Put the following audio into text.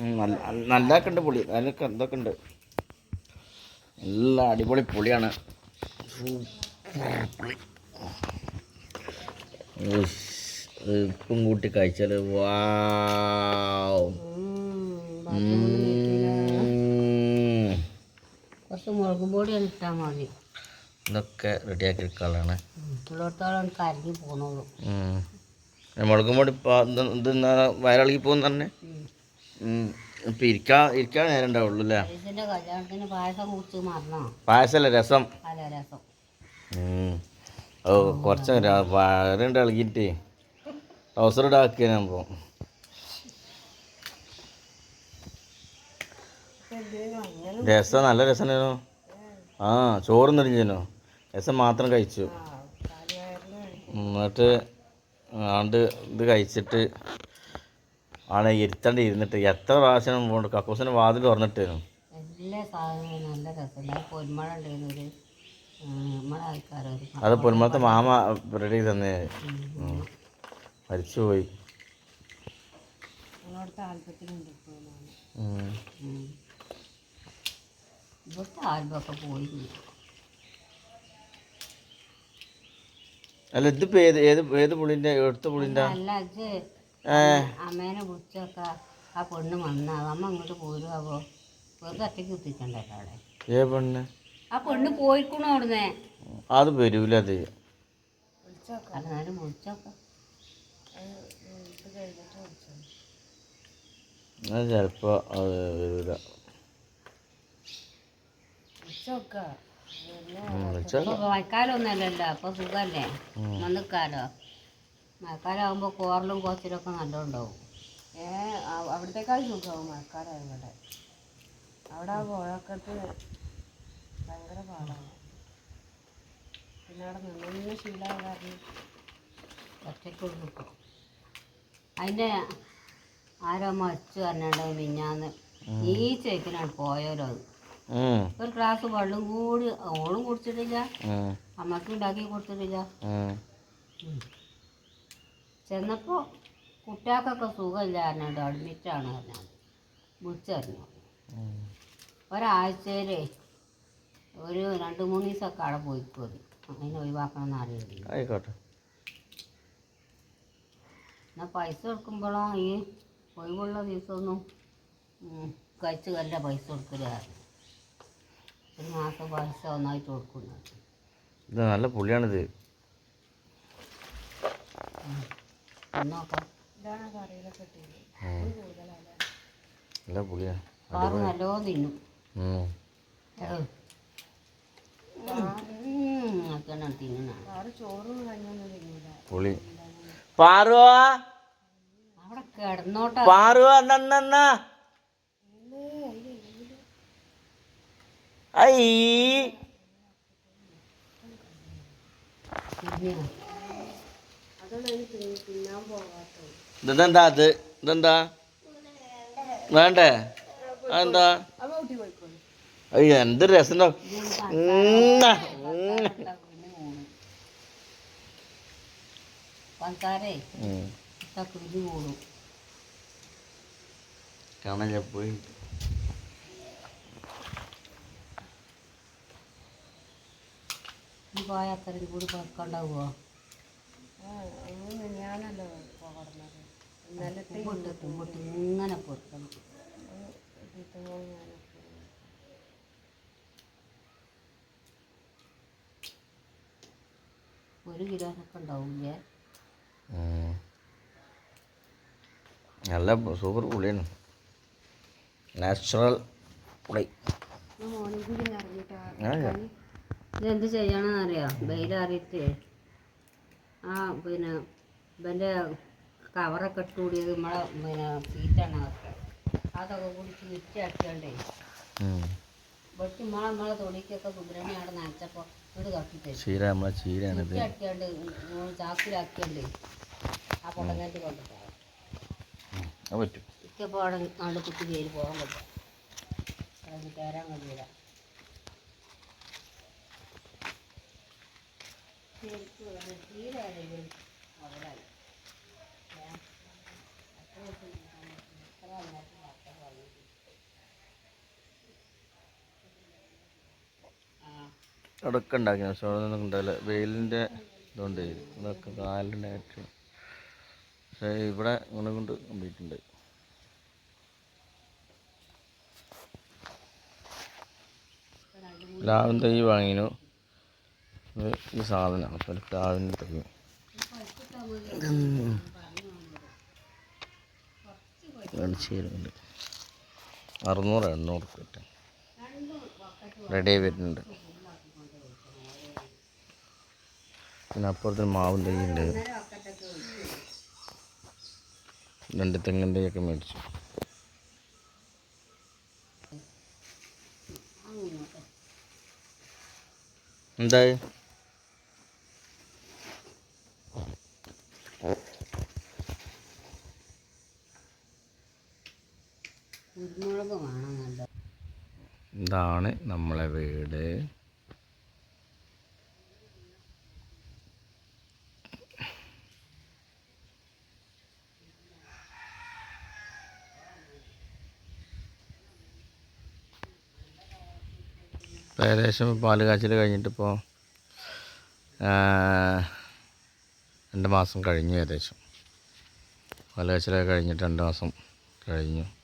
നല്ല നല്ലതൊക്കെ ഉണ്ട് പുളി. നല്ല എന്തൊക്കെ ഉണ്ട്? നല്ല അടിപൊളി പുളിയാണ്. പുളി ഉപ്പും കൂട്ടി കഴിച്ചാൽ വാവ്. ഉം. കുറച്ച് മുളകും പൊടിയാണ് ഇട്ടാൽ മതി. ഇതൊക്കെ റെഡിയാക്കി കരഞ്ഞു പോണോളൂ മുളകും പൊടി ഇത് വയറിളകി പോകുന്ന തന്നെ ഇപ്പം ഇരിക്കാൻ ഇരിക്കാൻ നേരം ഉണ്ടാവുള്ളൂ അല്ലേ? പായസമല്ല രസം. അല്ല രസം. ഉം. ഓ കുറച്ച് വയറുണ്ട് ഇളകിയിട്ട് ട്രൗസർ ഇടാക്കിയാകുമ്പോൾ രസം നല്ല രസമായിരുന്നു. ആ ചോറ് നിറഞ്ഞോ രസം മാത്രം കഴിച്ചു. എന്നിട്ട് ആണ്ട് ഇത് കഴിച്ചിട്ട് ആണ് ഇരുത്തണ്ട് ഇരുന്നിട്ട് എത്ര പ്രാവശ്യം പോണ്ട് കക്കൂസിന് വാതിൽ തുറന്നിട്ടായിരുന്നു എല്ലാ സാധനവും നല്ല രസമില്ല പൊന്മഴ ഉണ്ടായിരുന്നു ഒരു നമ്മളെ ആൾക്കാരൊരു അത് പൊന്മത്തെ മാമ റെഡി തന്നെ. മരിച്ചുപോയി. ആൽബത്തിലുണ്ട്. ഇവിടുത്തെ ആൽബമൊക്കെ പോയി അല്ല ഇതിപ്പോ ഏത് ഏത് ഏത് പുളിന്റെ എടുത്ത പുളിന്റെ? അല്ല ഇത് അമ്മേനെ വിളിച്ചൊക്കെ ആ പെണ്ണ് വന്നാ അമ്മ അങ്ങോട്ട് പോരുവാവോ വെറുതെ ഒറ്റയ്ക്ക് കുത്തിക്കണ്ടേ അവിടെ ഏ പെണ്ണ്? ആ പെണ്ണ് പോയിക്കണോ അവിടുന്ന്. അത് വരൂല അത്. അല്ലാരും വിളിച്ചൊക്കെ. അത് ചിലപ്പോ അത് വരൂല. ഉം, വിളിച്ചാ ഇപ്പൊ മഴക്കാലമൊന്നുമല്ലല്ലോ അപ്പൊ സുഖല്ലേ മണ്ണുക്കാലോ മഴക്കാലമാകുമ്പോ കോറലും കോച്ചിലൊക്കെ നല്ലോണ്ടാവും. ഏ അവ- അവിടത്തേക്കാൾ സുഖമാവും മഴക്കാലം ഇവിടെ അവിടെ ആ പുഴക്കത്ത് ഭയങ്കര പാടാണ്. പിന്നെ അവിടെ നിന്നൊന്നും ശീലമായ കാരണം നിൽക്കും അതിന്റെ ആരോ മച്ചു പറഞ്ഞിട്ട് മിഞ്ഞാന്ന് ഈ ചേക്കിനാണ് പോയാലോ അത്. ഒരു ഗ്ലാസ് വെള്ളം കൂടി ഓളും കുടിച്ചിട്ടില്ല. അമ്മക്കും ഉണ്ടാക്കി കൊടുത്തിട്ടില്ല. ചെന്നപ്പോൾ കുട്ടികൾക്കൊക്കെ സുഖമില്ല പറഞ്ഞിട്ട് അഡ്മിറ്റാണ് പറഞ്ഞത് വിളിച്ചറിഞ്ഞു. ഒരാഴ്ചയിൽ ഒരു രണ്ട് മൂന്ന് ദിവസമൊക്കെ അവിടെ പോയിക്കോതി അതിനെ ഒഴിവാക്കണം എന്ന് അറിയില്ല. ആയിക്കോട്ടെ. എന്നാൽ പൈസ കൊടുക്കുമ്പോഴോ ഈ ഒഴിവുള്ള ദിവസമൊന്നും കഴിച്ച് കല്ല പൈസ കൊടുക്കലായിരുന്നു ഒരു മാസം പൈസ ഒന്നായിട്ട് കൊടുക്കുന്നു ഇത് നല്ല പുളിയാണിത് നോക്കാം നല്ല പുളിയാ. പാറ് നല്ലോ തിന്നും. പുളി. പാറുവാ. അവിടെ കിടന്നോട്ടെ. പാറുവാ നന്ന ഐ. അതാണ് അതിന് തിന്ന് തിന്നാൻ പോകാത്തത് ഇതെന്താ അത്? ഇതെന്താ? വേണ്ടേ? അതെന്താ? അയ്യോ എന്ത് രസം കാണാൻ പോയി? ഈ പോയ അത്രയും കൂടി അന്ന് ഞാനല്ലോ ഇന്നലത്തെ ഇങ്ങനെ പൊറുക്കണം ഒരു കിലോനൊക്കെ ഉണ്ടാവില്ലേ? നല്ല സൂപ്പർ പുളിയാണ്. നാച്ചുറൽ പുളി. ഇതെന്ത് ചെയ്യണമെന്നറിയാം വെയിലറിയിട്ട്. ആ പിന്നെ ഇവന്റെ കവറൊക്കെ ഇട്ടുകൂടിയത് നമ്മളെ പിന്നെ സീറ്റാണ് അതൊക്കെ. അതൊക്കെ കൂടി ചുറ്റാക്കിയാണ്ടേ. വെട്ടി നമ്മളെ നമ്മളെ തുണിക്കൊക്കെ കുതിരണി അവിടെ നനച്ചപ്പോൾ വീട് തട്ടിത്തരും. ചീര നമ്മളെ ചീരയാണിത് ചുറ്റാക്കിയാണ്ട് ചാക്കിലാക്കിയാണ്ട് ആ പൊട്ടങ്ങാറ്റ് കൊണ്ടുപോകാം. പറ്റും. ഇക്കപ്പോൾ അവിടെ നാട് കുത്തി കയറി പോകാൻ പറ്റും. കയറാൻ കഴിയില്ല. ശരിക്കും ഉണ്ടാവില്ല. വെയിലിന്റെ ഇതുകൊണ്ട് ഇതൊക്കെ പക്ഷേ ഇവിടെ ഇങ്ങനെ കൊണ്ട് കംപ്ലീറ്റ് ഉണ്ട് ലാവൻ തൈ വാങ്ങിനു? ഈ സാധനം അപ്പോൾ ഒരു പ്ലാവിൻ തൈ വെളിച്ചേരുന്നുണ്ട്. അറുന്നൂറ് എണ്ണൂറ് കിട്ടും റെഡി ആയി വരുന്നുണ്ട് പിന്നെ അപ്പുറത്തിന് മാവും തൈയുണ്ട്. രണ്ട് തെങ്ങിൻ തൈയൊക്കെ മേടിച്ചു. എന്തായി? ഇതാണ് നമ്മളെ വീട്. ഏകദേശം പാൽ കാച്ചിൽ കഴിഞ്ഞിട്ടിപ്പോൾ രണ്ട് മാസം കഴിഞ്ഞു ഏകദേശം. പാൽ കാച്ചലൊക്കെ കഴിഞ്ഞിട്ട് രണ്ട് മാസം കഴിഞ്ഞു.